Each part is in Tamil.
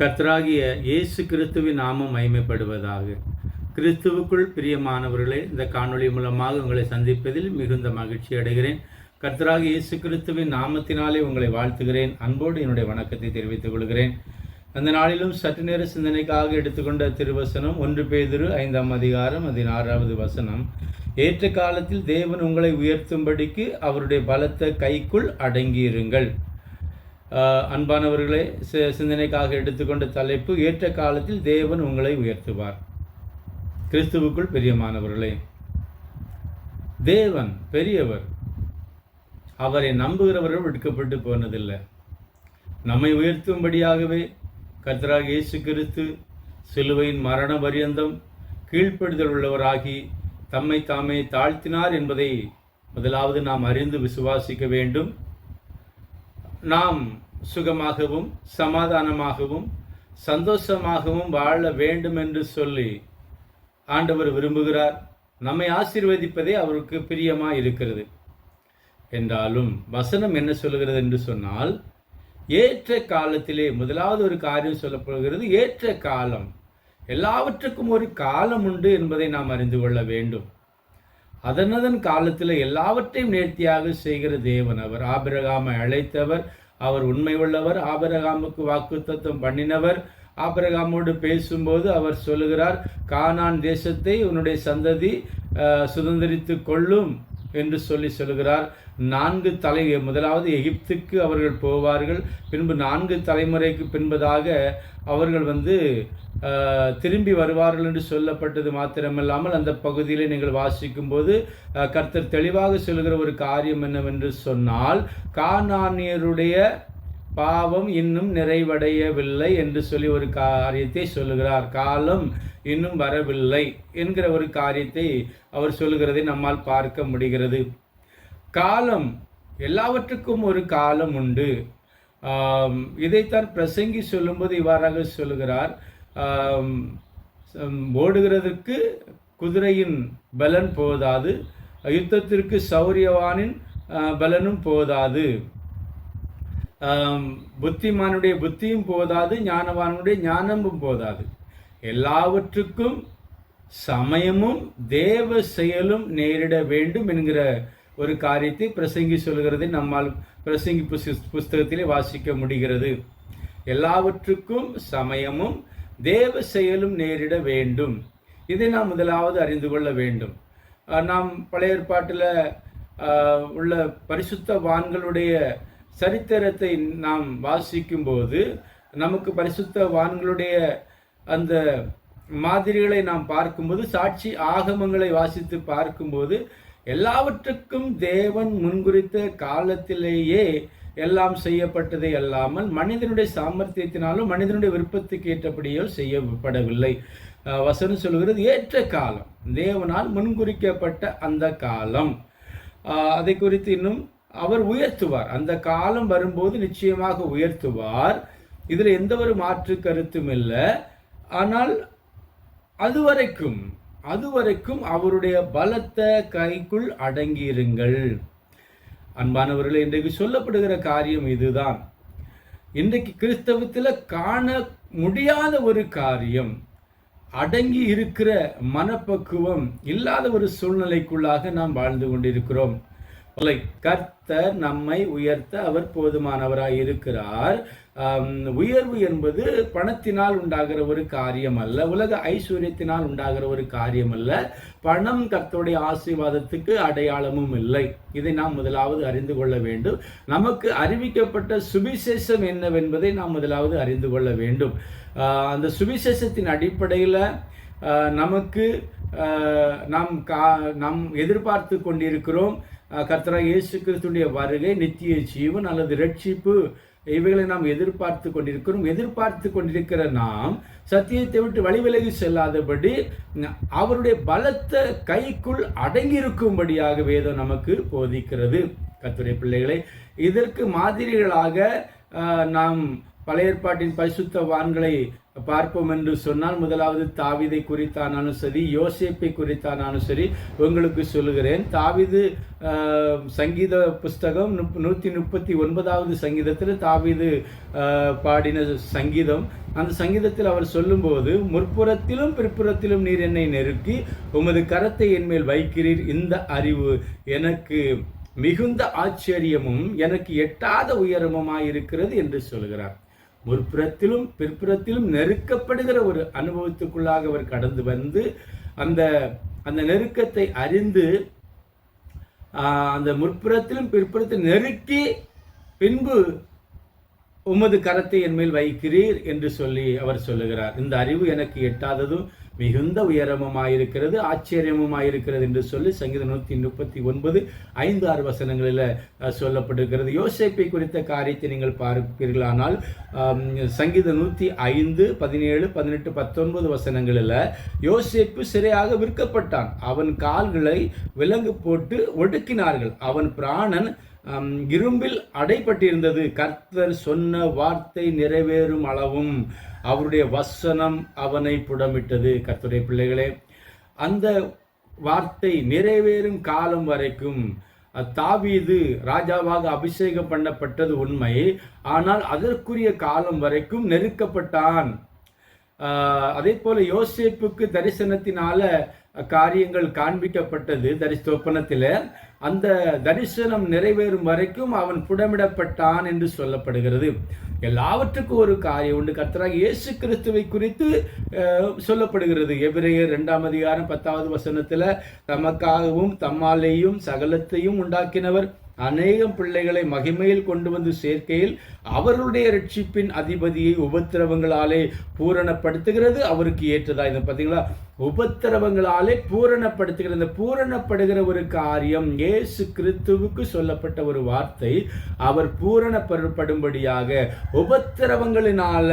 கர்த்தராகிய இயேசு கிறிஸ்துவின் நாமம் மகிமைப்படுவதாக. கிறிஸ்துவுக்குள் பிரியமானவர்களே இந்த காணொளி மூலமாக உங்களை சந்திப்பதில் மிகுந்த மகிழ்ச்சி அடைகிறேன். கர்த்தராகிய இயேசு கிறிஸ்துவின் நாமத்தினாலே உங்களை வாழ்த்துகிறேன். அன்போடு என்னுடைய வணக்கத்தை தெரிவித்துக் கொள்கிறேன். அந்த நாளிலும் சற்று நேர சிந்தனைக்காக எடுத்துக்கொண்ட திருவசனம் ஒன்று பேதிரு ஐந்தாம் அதிகாரம் பதினாறாவது ஆறாவது வசனம். ஏற்ற காலத்தில் தேவன் உங்களை உயர்த்தும்படிக்கு அவருடைய பலத்த கைக்குள் அடங்கியிருங்கள். அன்பானவர்களே சி- சிந்தனைக்காக எடுத்துக்கொண்ட தலைப்பு ஏற்ற காலத்தில் தேவன் உங்களை உயர்த்துவார். கிறிஸ்துவுக்குள் பெரியமானவர்களே தேவன் பெரியவர். அவரை நம்புகிறவர்கள் விடுக்கப்பட்டு போனதில்லை. நம்மை உயர்த்தும்படியாகவே கத்ராக இயேசு கிறிஸ்து சிலுவையின் மரண பரியந்தம் கீழ்ப்படுதல் உள்ளவராகி தம்மை தாமே தாழ்த்தினார் என்பதை முதலாவது நாம் அறிந்து விசுவாசிக்க வேண்டும். நாம் சுகமாகவும் சமாதானமாகவும் சந்தோஷமாகவும் வாழ வேண்டும் என்று சொல்லி ஆண்டவர் விரும்புகிறார். நம்மை ஆசீர்வதிப்பதே அவருக்கு பிரியமாக இருக்கிறது என்றாலும் வசனம் என்ன சொல்லுகிறது என்று சொன்னால் ஏற்ற காலத்திலே முதலாவது ஒரு காரியம் சொல்லப்படுகிறது ஏற்ற காலம். எல்லாவற்றுக்கும் ஒரு காலம் உண்டு என்பதை நாம் அறிந்து கொள்ள வேண்டும். அதனதன் காலத்தில் எல்லாவற்றையும் நேர்த்தியாக செய்கிற தேவன் அவர். ஆபிரகாமை அழைத்தவர் அவர் உண்மை உள்ளவர் ஆபிரகாமுக்கு வாக்குத்தத்தம் பண்ணினவர். ஆபிரகாமோடு பேசும்போது அவர் சொல்லுகிறார் கானான் தேசத்தை உன்னுடைய சந்ததி சுதந்திரித்து கொள்ளும். என்று சொல்லி சொல்கிறார் நான்கு தலை முதலாவது எகிப்துக்கு அவர்கள் போவார்கள். பின்பு நான்கு தலைமுறைக்கு பின்பதாக அவர்கள் வந்து திரும்பி வருவார்கள் என்று சொல்லப்பட்டது மாத்திரமல்லாமல் அந்த பகுதியிலே நீங்கள் வாசிக்கும்போது கர்த்தர் தெளிவாக சொல்கிற ஒரு காரியம் என்னவென்று சொன்னால் கானானியருடைய பாவம் இன்னும் நிறைவடையவில்லை என்று சொல்லி ஒரு காரியத்தை சொல்லுகிறார். காலம் இன்னும் வரவில்லை என்கிற ஒரு காரியத்தை அவர் சொல்லுகிறதை நம்மால் பார்க்க முடிகிறது. காலம் எல்லாவற்றுக்கும் ஒரு காலம் உண்டு. இதைத்தான் பிரசங்கி சொல்லும்போது இவ்வாறாக சொல்லுகிறார். ஓடுகிறதற்கு குதிரையின் பலன் போதாது யுத்தத்திற்கு சௌரியவானின் பலனும் போதாது. புத்திமானுடைய புத்தியும் போதாது ஞானவானுடைய ஞானமும் போதாது. எல்லாவற்றுக்கும் சமயமும் தேவ செயலும் நேரிட வேண்டும் என்கிற ஒரு காரியத்தை பிரசங்கி சொல்கிறது நம்மால் பிரசங்கி புஸ்தகத்திலே வாசிக்க முடிகிறது. எல்லாவற்றுக்கும் சமயமும் தேவ செயலும் நேரிட வேண்டும். இதை நாம் முதலாவது அறிந்து கொள்ள வேண்டும். நாம் பழைய ஏற்பாட்டில் உள்ள பரிசுத்த வான்களுடைய சரித்திரத்தை நாம் வாசிக்கும்போது நமக்கு பரிசுத்த வான்களுடைய அந்த மாதிரிகளை நாம் பார்க்கும்போது சாட்சி ஆகமங்களை வாசித்து பார்க்கும்போது எல்லாவற்றுக்கும் தேவன் முன்குறித்த காலத்திலேயே எல்லாம் செய்யப்பட்டதை அல்லாமல் மனிதனுடைய சாமர்த்தியத்தினாலும் மனிதனுடைய விருப்பத்துக்கு ஏற்றபடியோ செய்யப்படவில்லை. வசனம் சொல்கிறது ஏற்ற காலம். தேவனால் முன்குறிக்கப்பட்ட அந்த காலம். அதை குறித்து இன்னும் அவர் உயர்த்துவார். அந்த காலம் வரும்போது நிச்சயமாக உயர்த்துவார். இதில் எந்த ஒரு மாற்று கருத்தும் இல்லை. ஆனால் அதுவரைக்கும் அதுவரைக்கும் அவருடைய பலத்த கைக்குள் அடங்கியிருங்கள். அன்பானவர்களே இன்றைக்கு சொல்லப்படுகிற காரியம் இதுதான். இன்றைக்கு கிறிஸ்தவத்தில் காண முடியாத ஒரு காரியம் அடங்கி இருக்கிற மனப்பக்குவம் இல்லாத ஒரு சூழ்நிலைக்குள்ளாக நாம் வாழ்ந்து கொண்டிருக்கிறோம். இல்லை கர்த்தர் நம்மை உயர்த்த அவர் போதுமானவராய் இருக்கிறார் உயர்வு என்பது பணத்தினால் உண்டாகிற ஒரு காரியம் அல்ல உலக ஐஸ்வர்யத்தினால் உண்டாகிற ஒரு காரியம் அல்ல பணம் கர்த்தருடைய ஆசீர்வாதத்துக்கு அடையாளமும் இல்லை. இதை நாம் முதலாவது அறிந்து கொள்ள வேண்டும். நமக்கு அறிவிக்கப்பட்ட சுவிசேஷம் என்னவென்பதை நாம் முதலாவது அறிந்து கொள்ள வேண்டும். அந்த சுவிசேஷத்தின் அடிப்படையில் நமக்கு நாம் கா நாம் எதிர்பார்த்து கொண்டிருக்கிறோம் கர்த்தரா இயேசு கிறிஸ்துடைய வருகை நித்திய ஜீவன் அல்லது ரட்சிப்பு இவைகளை நாம் எதிர்பார்த்து கொண்டிருக்கிறோம். எதிர்பார்த்து கொண்டிருக்கிற நாம் சத்தியத்தை விட்டு வழிவிலகி செல்லாதபடி அவருடைய பலத்த கைக்குள் அடங்கியிருக்கும்படியாக வேதம் நமக்கு போதிக்கிறது. கத்துரை பிள்ளைகளை இதற்கு மாதிரிகளாக நாம் பழைய ஏற்பாட்டின் பரிசுத்த வான்களை பார்ப்போம் என்று சொன்னால் முதலாவது தாவிதை குறித்தானாலும் சரி யோசேப்பை குறித்தானாலும் சரி உங்களுக்கு சொல்லுகிறேன். தாவிது சங்கீத புஸ்தகம் நுப்- நூற்றி முப்பத்தி ஒன்பதாவது சங்கீதத்தில் தாவிது பாடின சங்கீதம். அந்த சங்கீதத்தில் அவர் சொல்லும்போது முற்புறத்திலும் பிற்புறத்திலும் நீர் என்னை நெருக்கி உமது கரத்தை என்மேல் வைக்கிறீர். இந்த அறிவு எனக்கு மிகுந்த ஆச்சரியமும் எனக்கு எட்டாத உயரமுமாயிருக்கிறது என்று சொல்கிறார் முற்புறத்திலும் பிற்புறத்திலும் நெருக்கப்படுகிற ஒரு அனுபவத்துக்குள்ளாக அவர் கடந்து வந்து அந்த அந்த நெருக்கத்தை அறிந்து ஆஹ், அந்த முற்புறத்திலும் பிற்புறத்தில் நெருக்கி பின்பு உமது கரத்தை என் மேல் வைக்கிறீர் என்று சொல்லி அவர் சொல்லுகிறார். இந்த அறிவு எனக்கு எட்டாததும் மிகுந்த உயரமுமாயிருக்கிறது ஆச்சரியமுமாயிருக்கிறது என்று சொல்லி சங்கீதம் நூற்றி முப்பத்தி ஒன்பது ஐந்து ஆறு வசனங்களில் சொல்லப்பட்டிருக்கிறது. யோசேப்பை குறித்த காரியத்தை நீங்கள் பார்ப்பீர்களானால் சங்கீதம் நூற்றி ஐந்து பதினேழு பதினெட்டு பத்தொன்பது வசனங்களில் யோசேப்பு சிறையாக விற்கப்பட்டான். அவன் கால்களை விலங்கு போட்டு ஒடுக்கினார்கள். அவன் பிராணன் இரும்பில் அடைப்பட்டிருந்தது கர்த்தர் சொன்ன வார்த்தை நிறைவேறும் அளவும். அவருடைய வசனம் அவனை புடமிட்டது. கர்த்தருடைய பிள்ளைகளே அந்த வார்த்தை நிறைவேறும் காலம் வரைக்கும் தாவீது ராஜாவாக அபிஷேகம் பண்ணப்பட்டது உண்மை. ஆனால் அதற்குரிய காலம் வரைக்கும் நெருக்கப்பட்டான். அதே போல யோசிப்புக்கு தரிசனத்தினால காரியங்கள் காண்பிக்கப்பட்டது தரிசோப்பனத்தில் அந்த தரிசனம் நிறைவேறும் வரைக்கும் அவன் புடமிடப்பட்டான் என்று சொல்லப்படுகிறது. எல்லாவற்றுக்கும் ஒரு காரியம் உண்டு. கர்த்தராக இயேசு கிறிஸ்துவை குறித்து சொல்லப்படுகிறது. எபிரேயர் ரெண்டாம் அதிகாரம் பத்தாவது வசனத்தில் தமக்காகவும் தம்மாலேயும் சகலத்தையும் உண்டாக்கினவர் அநேகம் பிள்ளைகளை மகிமையில் கொண்டு வந்து சேர்க்கையில் அவருடைய ரட்சிப்பின் அதிபதியை உபத்திரவங்களாலே பூரணப்படுத்துகிறது அவருக்கு ஏற்றதா இந்த பார்த்தீங்களா உபத்திரவங்களாலே பூரணப்படுத்துகிறது இந்த பூரணப்படுகிற ஒரு காரியம் இயேசு கிறிஸ்துவுக்கு சொல்லப்பட்ட ஒரு வார்த்தை. அவர் பூரணப்படும்படியாக உபத்திரவங்களினால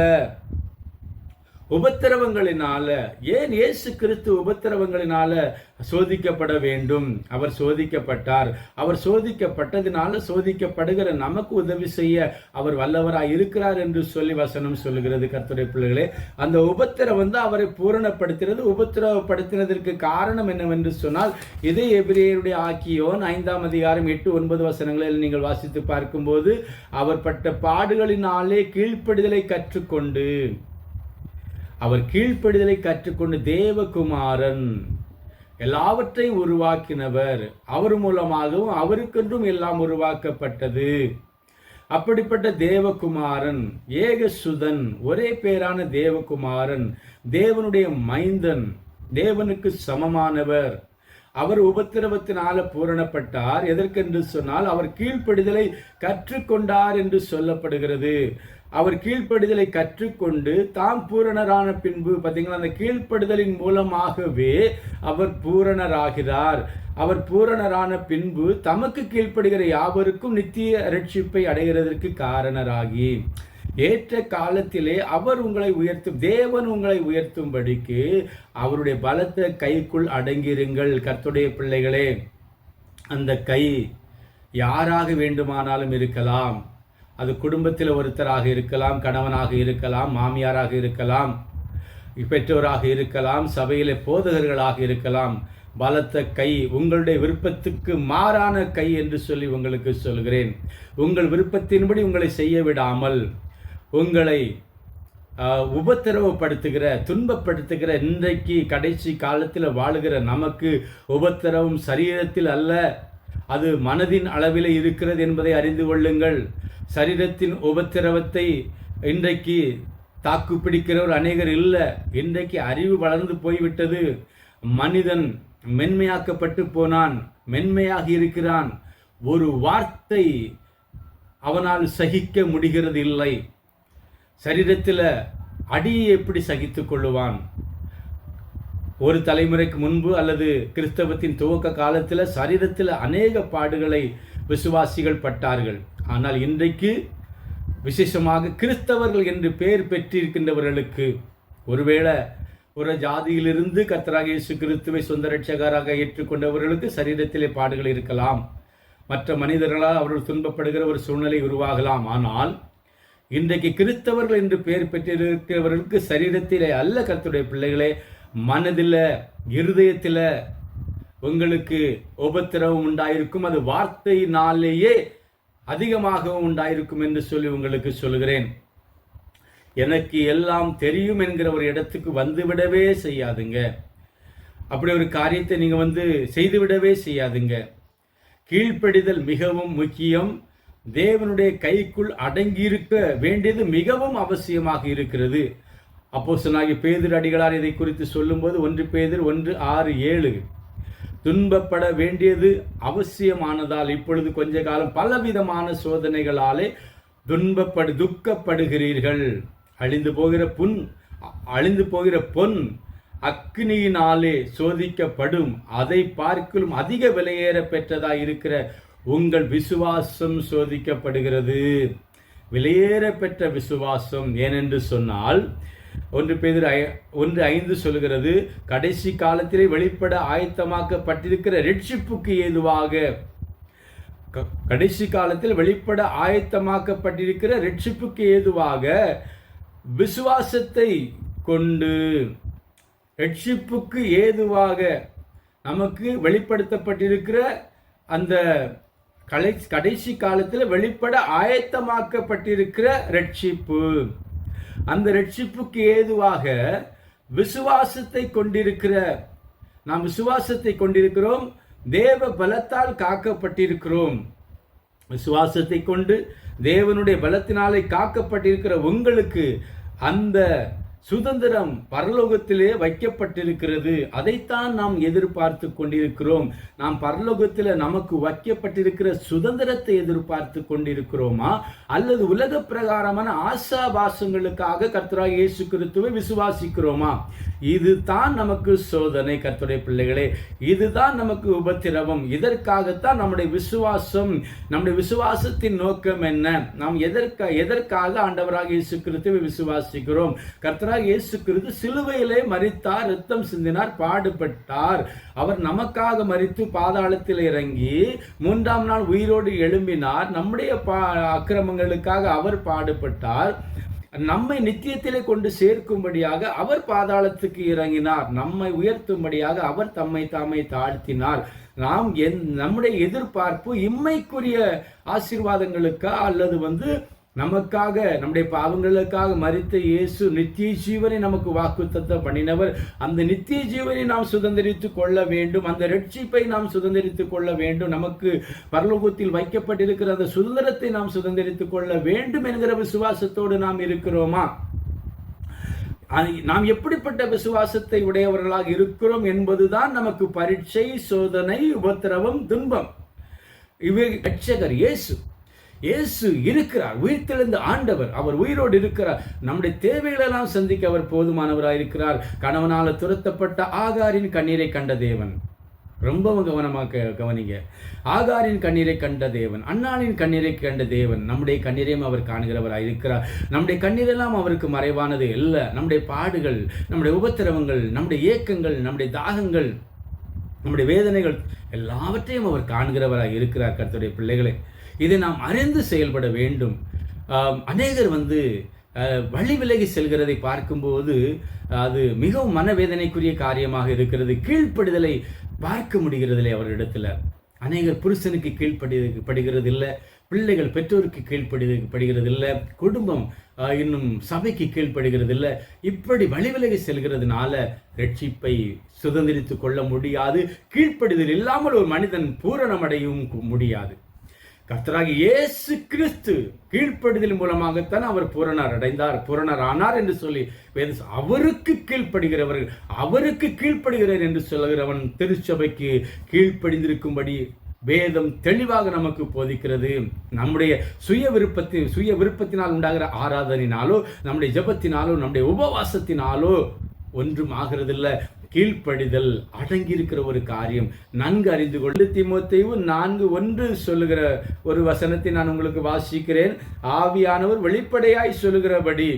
உபத்திரவங்களினால ஏன் இயேசு கிறிஸ்து உபத்திரவங்களினால சோதிக்கப்பட வேண்டும்? அவர் சோதிக்கப்பட்டார். அவர் சோதிக்கப்பட்டதினால சோதிக்கப்படுகிற நமக்கு உதவி செய்ய அவர் வல்லவராய் இருக்கிறார் என்று சொல்லி வசனம் சொல்லுகிறது கர்த்தருடைய பிள்ளைகளே. அந்த உபத்திரம் வந்து அவரை பூரணப்படுத்துகிறது உபத்திரவப்படுத்தினதற்கு காரணம் என்னவென்று சொன்னால் இதே எபிரேயருடைய ஆக்கியோன் ஐந்தாம் அதிகாரம் எட்டு ஒன்பது வசனங்களில் நீங்கள் வாசித்து பார்க்கும்போது அவர் பட்ட பாடுகளினாலே கீழ்ப்படுதலை கற்றுக்கொண்டு அவர் கீழ்ப்படிதலை கற்றுக்கொண்டு தேவகுமாரன். எல்லாவற்றையும் உருவாக்கினவர். அவர் மூலமாகவும் அவருக்கென்றும் எல்லாம் உருவாக்கப்பட்டது. அப்படிப்பட்ட தேவகுமாரன் ஏகசுதன் ஒரே பேரான தேவகுமாரன் தேவனுடைய மைந்தன் தேவனுக்கு சமமானவர். அவர் உபத்திரவத்தினால பூரணப்பட்டார். எதற்கென்று சொன்னால் அவர் கீழ்ப்படிதலை கற்றுக்கொண்டார் என்று சொல்லப்படுகிறது. அவர் கீழ்ப்படிதலை கற்றுக்கொண்டு தாம் பூரணரான பின்பு பார்த்தீங்களா அந்த கீழ்ப்படுதலின் மூலமாகவே அவர் பூரணராகிறார். அவர் பூரணரான பின்பு தமக்கு கீழ்ப்படுகிற யாவருக்கும் நித்திய ரட்சிப்பை அடைகிறதற்கு காரணராகி. ஏற்ற காலத்திலே அவர் உங்களை உயர்த்தும் தேவன் உங்களை உயர்த்தும்படிக்கு அவருடைய பலத்த கைக்குள் அடங்கியிருங்கள். கர்த்துடைய பிள்ளைகளே அந்த கை யாராக வேண்டுமானாலும் இருக்கலாம். அது குடும்பத்தில் ஒருத்தராக இருக்கலாம் கணவனாக இருக்கலாம் மாமியாராக இருக்கலாம் பெற்றோராக இருக்கலாம் சபையில் போதகர்களாக இருக்கலாம். பலத்த கை உங்களுடைய விருப்பத்துக்கு மாறான கை என்று சொல்லி உங்களுக்கு சொல்கிறேன். உங்கள் விருப்பத்தின்படி உங்களை செய்ய விடாமல் உங்களை உபத்திரவப்படுத்துகிற துன்பப்படுத்துகிற இன்றைக்கு கடைசி காலத்தில் வாழுகிற நமக்கு உபத்திரவம் சரீரத்தில் அல்ல. அது மனதின் அளவில் இருக்கிறது என்பதை அறிந்து கொள்ளுங்கள். சரீரத்தின் உபத்திரவத்தை இன்றைக்கு தாக்கு பிடிக்கிறவர் அநேகர் இல்லை. இன்றைக்கு அறிவு வளர்ந்து போய்விட்டது. மனிதன் மென்மையாக்கப்பட்டு போனான் மென்மையாக இருக்கிறான். ஒரு வார்த்தை அவனால் சகிக்க முடிகிறது இல்லை. சரீரத்தில் அடியை எப்படி சகித்து கொள்ளுவான்? ஒரு தலைமுறைக்கு முன்பு அல்லது கிறிஸ்தவத்தின் துவக்க காலத்தில் சரீரத்தில் அநேக பாடுகளை விசுவாசிகள் பட்டார்கள். ஆனால் இன்றைக்கு விசேஷமாக கிறிஸ்தவர்கள் என்று பெயர் பெற்றிருக்கின்றவர்களுக்கு ஒருவேளை ஒரு ஜாதியிலிருந்து கர்த்தராக இயேசு கிறிஸ்துவை சொந்த ரட்சகராக ஏற்றுக்கொண்டவர்களுக்கு சரீரத்திலே பாடுகள் இருக்கலாம். மற்ற மனிதர்களால் அவர்கள் துன்பப்படுகிற ஒரு சூழ்நிலை உருவாகலாம். ஆனால் இன்றைக்கு கிறிஸ்தவர்கள் என்று பெயர் பெற்றிருக்கிறவர்களுக்கு சரீரத்திலே அல்ல கர்த்தருடைய பிள்ளைகளே. மனதில் இருதயத்தில் உங்களுக்கு உபத்திரவம் உண்டாயிருக்கும். அது வார்த்தையினாலேயே அதிகமாகவும் உண்டாயிருக்கும் என்று சொல்லி உங்களுக்கு சொல்கிறேன் எனக்கு எல்லாம் தெரியும் என்கிற ஒரு இடத்துக்கு வந்துவிடவே செய்யாதுங்க. அப்படி ஒரு காரியத்தை நீங்கள் வந்து செய்துவிடவே செய்யாதுங்க. கீழ்ப்படிதல் மிகவும் முக்கியம். தேவனுடைய கைக்குள் அடங்கியிருக்க வேண்டியது மிகவும் அவசியமாக இருக்கிறது. அப்போ சொன்னாகி பேதிர் அடிகளார் இதை குறித்து சொல்லும்போது ஒன்று பேதிர் ஒன்று ஆறு ஏழு. துன்பப்பட வேண்டியது அவசியமானதால் இப்பொழுது கொஞ்ச காலம் பலவிதமான சோதனைகளாலே துன்பப்படு துக்கப்படுகிறீர்கள். அழிந்து போகிற புண் அழிந்து போகிற பொன் அக்னியினாலே சோதிக்கப்படும். அதை பார்க்கலும் அதிக விலையேற பெற்றதாய் இருக்கிற உங்கள் விசுவாசம் சோதிக்கப்படுகிறது. விலையேற பெற்ற விசுவாசம் ஏனென்று சொன்னால் ஒன்று பேர் ஒன்று ஐந்து சொல்கிறது கடைசி காலத்திலே வெளிப்பட ஆயத்தமாக்கப்பட்டிருக்கிற ரட்சிப்புக்கு ஏதுவாக. கடைசி காலத்தில் வெளிப்பட ஆயத்தமாக்கப்பட்டிருக்கிற ரட்சிப்புக்கு ஏதுவாக விசுவாசத்தை கொண்டு ரட்சிப்புக்கு ஏதுவாக நமக்கு வெளிப்படுத்தப்பட்டிருக்கிற அந்த கலை கடைசி காலத்தில் வெளிப்பட ஆயத்தமாக்கப்பட்டிருக்கிற ரட்சிப்பு. அந்த ரட்சிப்புக்கு ஏதுவாக விசுவாசத்தை கொண்டிருக்கிற நாம் விசுவாசத்தை கொண்டிருக்கிறோம் தேவ பலத்தால் காக்கப்பட்டிருக்கிறோம். விசுவாசத்தை கொண்டு தேவனுடைய பலத்தினாலே காக்கப்பட்டிருக்கிற உங்களுக்கு அந்த சுதந்திரம் பரலோகத்திலே வைக்கப்பட்டிருக்கிறது. அதைத்தான் நாம் எதிர்பார்த்து கொண்டிருக்கிறோம். நாம் பரலோகத்தில் நமக்கு வைக்கப்பட்டிருக்கிற சுதந்திரத்தை எதிர்பார்த்து கொண்டிருக்கிறோமா? அல்லது உலக பிரகாரமான ஆசாபாசங்களுக்காக கர்த்தராக இயேசு கிறிஸ்துவை விசுவாசிக்கிறோமா? இதுதான் நமக்கு சோதனை கர்த்தருடைய பிள்ளைகளே. இதுதான் நமக்கு உபத்திரவம். இதற்காகத்தான் நம்முடைய விசுவாசம் நம்முடைய விசுவாசத்தின் நோக்கம் என்ன? நாம் எதற்காக எதற்காக ஆண்டவராக இயேசு கிறிஸ்துவை விசுவாசிக்கிறோம்? கர்த்தராக ஆண்டவராக இயேசு கிறிஸ்து சிலுவையிலே மறித்தார் ரத்தம் சிந்தினார் பாடுபட்டார். அவர் நமக்காக மறித்து பாதாளத்தில் இறங்கி மூன்றாம் நாள் உயிரோடு எழும்பினார். நம்முடைய பா அக்கிரமங்களுக்காக அவர் பாடுபட்டார். நம்மை நித்தியத்திலே கொண்டு சேர்க்கும்படியாக அவர் பாதாளத்துக்கு இறங்கினார். நம்மை உயர்த்தும்படியாக அவர் தம்மை தாமை தாழ்த்தினார். நாம் என் நம்முடைய எதிர்பார்ப்பு இம்மைக்குரிய ஆசீர்வாதங்களுக்கா அல்லது வந்து நமக்காக நம்முடைய பாவங்களுக்காக மறித்த இயேசு நித்திய ஜீவனை நமக்கு வாக்குத்தத்தை பண்ணினவர். அந்த நித்திய ஜீவனை நாம் சுதந்திரித்து கொள்ள வேண்டும். அந்த ரட்சிப்பை நாம் சுதந்திரித்து கொள்ள வேண்டும். நமக்கு பரலோகத்தில் வைக்கப்பட்டிருக்கிற அந்த சுதந்திரத்தை நாம் சுதந்திரித்து கொள்ள வேண்டும் என்கிற விசுவாசத்தோடு நாம் இருக்கிறோமா? நாம் எப்படிப்பட்ட விசுவாசத்தை உடையவர்களாக இருக்கிறோம் என்பதுதான் நமக்கு பரீட்சை சோதனை உபத்திரவம் துன்பம். இவை ரட்சகர் இயேசு. இயேசு இருக்கிறார். உயிர்த்தெழுந்த ஆண்டவர் அவர் உயிரோடு இருக்கிறார். நம்முடைய தேவைகளெல்லாம் சந்திக்க அவர் போதுமானவராக இருக்கிறார் கணவனால் துரத்தப்பட்ட ஆகாரின் கண்ணீரை கண்ட தேவன். ரொம்பவும் கவனமாக கவனிங்க. ஆகாரின் கண்ணீரை கண்ட தேவன் அண்ணாளின் கண்ணீரை கண்ட தேவன். நம்முடைய கண்ணீரையும் அவர் காணுகிறவராக இருக்கிறார் நம்முடைய கண்ணீரெல்லாம் அவருக்கு மறைவானது இல்லை நம்முடைய பாடுகள் நம்முடைய உபத்திரவங்கள் நம்முடைய ஏக்கங்கள் நம்முடைய தாகங்கள் நம்முடைய வேதனைகள் எல்லாவற்றையும் அவர் காண்கிறவராக இருக்கிறார் கருத்துடைய பிள்ளைகளை. இதை நாம் அறிந்து செயல்பட வேண்டும். அநேகர் வந்து வழி விலகி செல்கிறதை பார்க்கும்போது அது மிகவும் மனவேதனைக்குரிய காரியமாக இருக்கிறது. கீழ்ப்படுதலை பார்க்க முடிகிறதில்லை அவரிடத்துல. அநேகர் புருஷனுக்கு கீழ்ப்படி படுகிறது இல்லை பிள்ளைகள் பெற்றோருக்கு கீழ்ப்படி படுகிறது இல்லை குடும்பம் இன்னும் சபைக்கு கீழ்ப்படுகிறது இல்லை இப்படி வழிவிலகி செல்கிறதுனால ரட்சிப்பை சுதந்திரித்து கொள்ள முடியாது. கீழ்ப்படிதல் இல்லாமல் ஒரு மனிதன் பூரணமடையும் முடியாது. கர்த்தராகி இயேசு கிறிஸ்து கீழ்ப்படுதல் மூலமாகத்தான் அவர் பூரணர் அடைந்தார் பூரணர் ஆனார் என்று சொல்லி அவருக்கு கீழ்ப்படுகிறவர்கள் அவருக்கு கீழ்ப்படுகிறார் என்று சொல்லுகிறவன் திருச்சபைக்கு கீழ்ப்படிந்திருக்கும்படி வேதம் தெளிவாக நமக்கு போதிக்கிறது. நம்முடைய சுய விருப்பத்தின் சுய விருப்பத்தினால் உண்டாகிற ஆராதனினாலோ நம்முடைய ஜபத்தினாலோ நம்முடைய உபவாசத்தினாலோ ஒன்றும் ஆகிறதில்லை. கீழ்ப்படிதல் அடங்கியிருக்கிற ஒரு காரியம். நன்கு அறிந்து கொண்டு திமுத்தையும் நான்கு ஒன்று சொல்லுகிற ஒரு வசனத்தை நான் உங்களுக்கு வாசிக்கிறேன். ஆவியானவர் வெளிப்படையாய் சொல்லுகிறபடி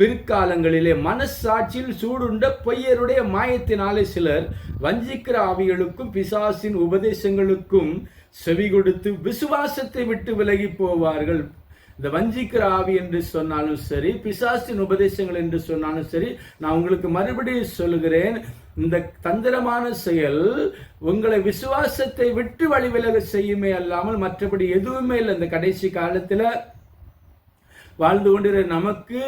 பிற்காலங்களிலே மனசாட்சியில் சூடுண்ட பொய்யருடைய மாயத்தினாலே சிலர் வஞ்சிக்கிற ஆவிகளுக்கும் பிசாசின் உபதேசங்களுக்கும் செவி கொடுத்து விசுவாசத்தை விட்டு விலகி போவார்கள். இந்த வஞ்சிக்கிற ஆவி என்று சொன்னாலும் சரி பிசாசின் உபதேசங்கள் என்று சொன்னாலும் சரி நான் உங்களுக்கு மறுபடியும் சொல்லுகிறேன் இந்த தந்திரமான செயல் உங்களை விசுவாசத்தை விட்டு வழிவிலக செய்யுமே அல்லாமல் மற்றபடி எதுவுமே இல்லை. இந்த கடைசி காலத்துல வாழ்ந்து கொண்டிருக்கிற நமக்கு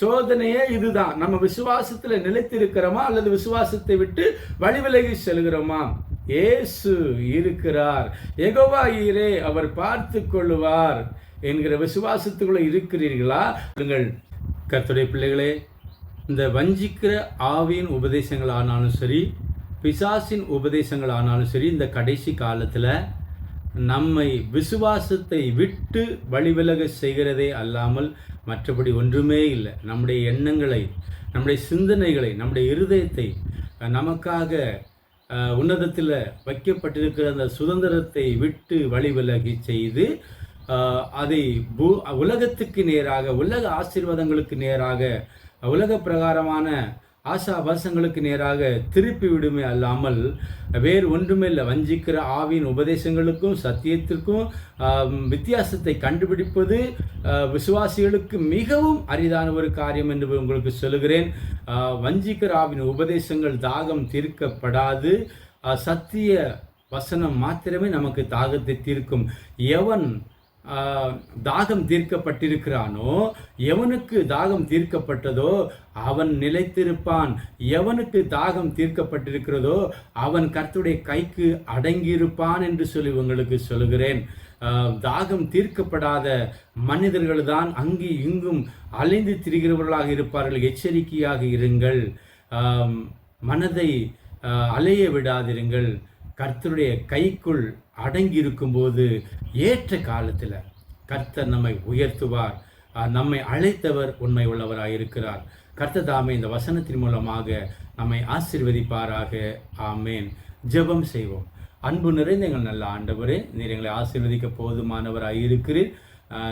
சோதனையே இதுதான். நம்ம விசுவாசத்துல நிலைத்திருக்கிறோமா அல்லது விசுவாசத்தை விட்டு வழிவிலகி செல்கிறோமா? இயேசு இருக்கிறார். எகோவா ஈரே அவர் பார்த்து கொள்ளுவார். என்கிற விசுவாசத்துக்குள்ள இருக்கிறீர்களா? நீங்கள் கத்துடைய பிள்ளைகளே இந்த வஞ்சிக்கிற ஆவியின் உபதேசங்கள் ஆனாலும் சரி பிசாசின் உபதேசங்கள் ஆனாலும் சரி இந்த கடைசி காலத்தில் நம்மை விசுவாசத்தை விட்டு வழிவிலக செய்கிறதே அல்லாமல் மற்றபடி ஒன்றுமே இல்லை. நம்முடைய எண்ணங்களை நம்முடைய சிந்தனைகளை நம்முடைய இருதயத்தை நமக்காக உன்னதத்தில் வைக்கப்பட்டிருக்கிற அந்த சுதந்திரத்தை விட்டு வழிவிலகி செய்து அதை பூ உலகத்துக்கு நேராக உலக ஆசீர்வாதங்களுக்கு நேராக உலக பிரகாரமான ஆசாபாசங்களுக்கு நேராக திருப்பி விடுமே அல்லாமல் வேறு ஒன்றுமே இல்லை வஞ்சிக்கிற ஆவின் உபதேசங்களுக்கும் சத்தியத்திற்கும் வித்தியாசத்தை கண்டுபிடிப்பது விசுவாசிகளுக்கு மிகவும் அரிதான ஒரு காரியம் என்று உங்களுக்கு சொல்லுகிறேன். வஞ்சிக்கிற ஆவின் உபதேசங்கள் தாகம் தீர்க்கப்படாது. சத்திய வசனம் மாத்திரமே நமக்கு தாகத்தை தீர்க்கும். எவன் தாகம் தீர்க்கப்பட்டிருக்கிறானோ? எவனுக்கு தாகம் தீர்க்கப்பட்டதோ அவன் நிலைத்திருப்பான். எவனுக்கு தாகம் தீர்க்கப்பட்டிருக்கிறதோ அவன் கர்த்துடைய கைக்கு அடங்கியிருப்பான் என்று சொல்லி உங்களுக்கு சொல்லுகிறேன். தாகம் தீர்க்கப்படாத மனிதர்கள் தான் அங்கு இங்கும் அலைந்து திரிகிறவர்களாக இருப்பார்கள். எச்சரிக்கையாக இருங்கள். மனதை அலைய விடாதிருங்கள். கர்த்தருடைய கைக்குள் அடங்கி இருக்கும்போது ஏற்ற காலத்தில் கர்த்தர் நம்மை உயர்த்துவார். நம்மை அழைத்தவர் உண்மை உள்ளவராக இருக்கிறார் கர்த்தர் தாமே இந்த வசனத்தின் மூலமாக நம்மை ஆசிர்வதிப்பாராக. ஆமேன். ஜெபம் செய்வோம். அன்பு நிறைந்த எங்கள் நல்ல ஆண்டவரே நீர் எங்களை ஆசீர்வதிக்க போதுமானவராக இருக்கிறீர்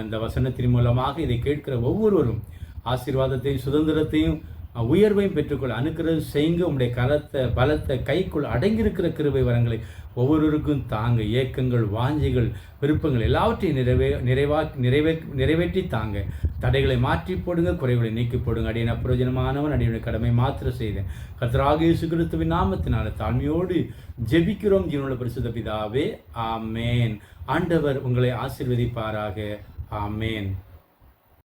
இந்த வசனத்தின் மூலமாக இதை கேட்கிற ஒவ்வொருவரும் ஆசீர்வாதத்தையும் சுதந்திரத்தையும் உயர்வையும் பெற்றுக்கொள்ள அனுக்கிரகம் செய்ங்க உங்களுடைய கலத்தை பலத்தை கைக்குள் அடங்கியிருக்கிற கிருபை வரங்களை ஒவ்வொருவருக்கும் தாங்க. ஏக்கங்கள் வாஞ்சிகள் விருப்பங்கள் எல்லாவற்றையும் நிறைவே நிறைவா நிறைவே நிறைவேற்றி தாங்க. தடைகளை மாற்றி போடுங்க குறைகளை நீக்கி போடுங்க. அடியன பிரயோஜனமானவன் அடியனுடைய கடமை மாத்திர செய்தேன் கர்த்தராக இயேசு கிறிஸ்துவின் நாமத்தினால தாழ்மையோடு ஜெபிக்கிறோம். ஜீவனுள்ள பரிசுத்த பிதாவே ஆமேன். ஆண்டவர் உங்களை ஆசீர்வதிப்பாராக. ஆமேன்.